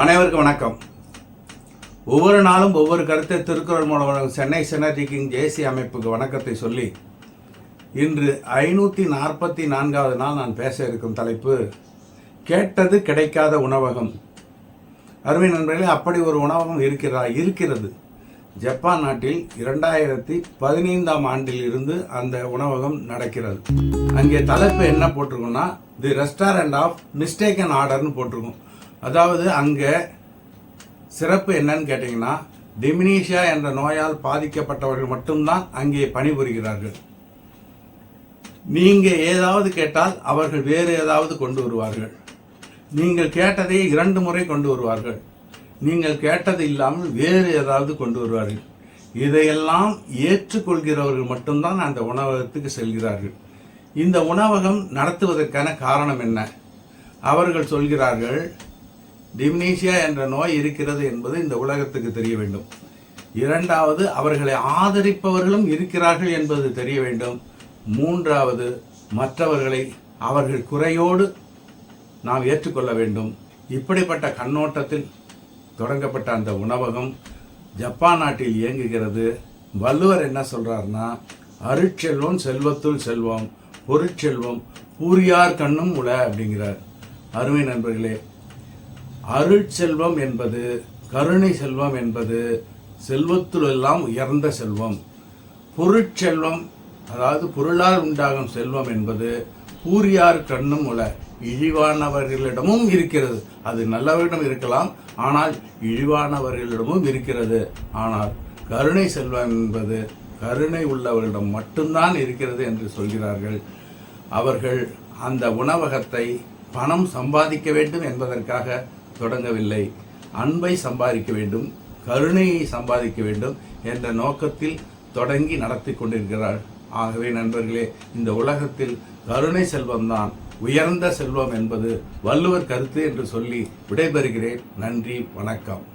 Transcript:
அனைவருக்கும் வணக்கம். ஒவ்வொரு நாளும் ஒவ்வொரு கருத்தை திருக்குறள் மூலம் சென்னை செனரி ஜேசி அமைப்புக்கு வணக்கத்தை சொல்லி இன்று ஐநூற்றி நாற்பத்தி நான்காவது நாள் நான் பேச இருக்கும் தலைப்பு கேட்டது கிடைக்காத உணவகம். அருமை நண்பர்களே அப்படி ஒரு உணவகம் இருக்கிறதா? இருக்கிறது. ஜப்பான் நாட்டில் இரண்டாயிரத்தி பதினைந்தாம் ஆண்டில் இருந்து அந்த உணவகம் நடக்கிறது. அங்கே தலைப்பு என்ன போட்டிருக்குன்னா தி ரெஸ்டாரண்ட் ஆஃப் மிஸ்டேக்கன் ஆர்டர்னு போட்டிருக்கும். அதாவது அங்கே சிறப்பு என்னன்னு கேட்டிங்கன்னா டெமினீஷியா என்ற நோயால் பாதிக்கப்பட்டவர்கள் மட்டும்தான் அங்கே பணிபுரிகிறார்கள். நீங்கள் ஏதாவது கேட்டால் அவர்கள் வேறு ஏதாவது கொண்டு வருவார்கள். நீங்கள் கேட்டதை இரண்டு முறை கொண்டு வருவார்கள். நீங்கள் கேட்டது இல்லாமல் வேறு ஏதாவது கொண்டு வருவார்கள். இதையெல்லாம் ஏற்றுக்கொள்கிறவர்கள் மட்டும்தான் அந்த உணவகத்துக்கு செல்கிறார்கள். இந்த உணவகம் நடத்துவதற்கான காரணம் என்ன? அவர்கள் சொல்கிறார்கள் டிம்னீஷியா என்ற நோய் இருக்கிறது என்பது இந்த உலகத்துக்கு தெரிய வேண்டும். இரண்டாவது அவர்களை ஆதரிப்பவர்களும் இருக்கிறார்கள் என்பது தெரிய வேண்டும். மூன்றாவது மற்றவர்களை அவர்கள் குறையோடு நாம் ஏற்றுக்கொள்ள வேண்டும். இப்படிப்பட்ட கண்ணோட்டத்தில் தொடங்கப்பட்ட அந்த உணவகம் ஜப்பான் நாட்டில் இயங்குகிறது. வள்ளுவர் என்ன சொல்கிறாருன்னா அருட்செல்வம் செல்வத்துள் செல்வம் பொருட்செல்வம் பூரியார் கண்ணும் உல அப்படிங்கிறார். அருமை நண்பர்களே அருட்செல்வம் என்பது கருணை செல்வம் என்பது செல்வத்திலெல்லாம் உயர்ந்த செல்வம். பொருட்செல்வம் அதாவது பொருளால் உண்டாகும் செல்வம் என்பது கூறியார் கண்ணும் உள இழிவானவர்களிடமும் இருக்கிறது. அது நல்லவரிடம் இருக்கலாம் ஆனால் இழிவானவர்களிடமும் இருக்கிறது. ஆனால் கருணை செல்வம் என்பது கருணை உள்ளவர்களிடம் மட்டும்தான் இருக்கிறது என்று சொல்கிறார்கள். அவர்கள் அந்த உணவகத்தை பணம் சம்பாதிக்க வேண்டும் என்பதற்காக தொடங்கவில்லை. அன்பை சம்பாதிக்க வேண்டும் கருணையை சம்பாதிக்க வேண்டும் என்ற நோக்கத்தில் தொடங்கி நடத்தி கொண்டிருக்கிறார். ஆகவே நண்பர்களே இந்த உலகத்தில் கருணை செல்வம்தான் உயர்ந்த செல்வம் என்பது வள்ளுவர் கருத்து என்று சொல்லி விடைபெறுகிறேன். நன்றி வணக்கம்.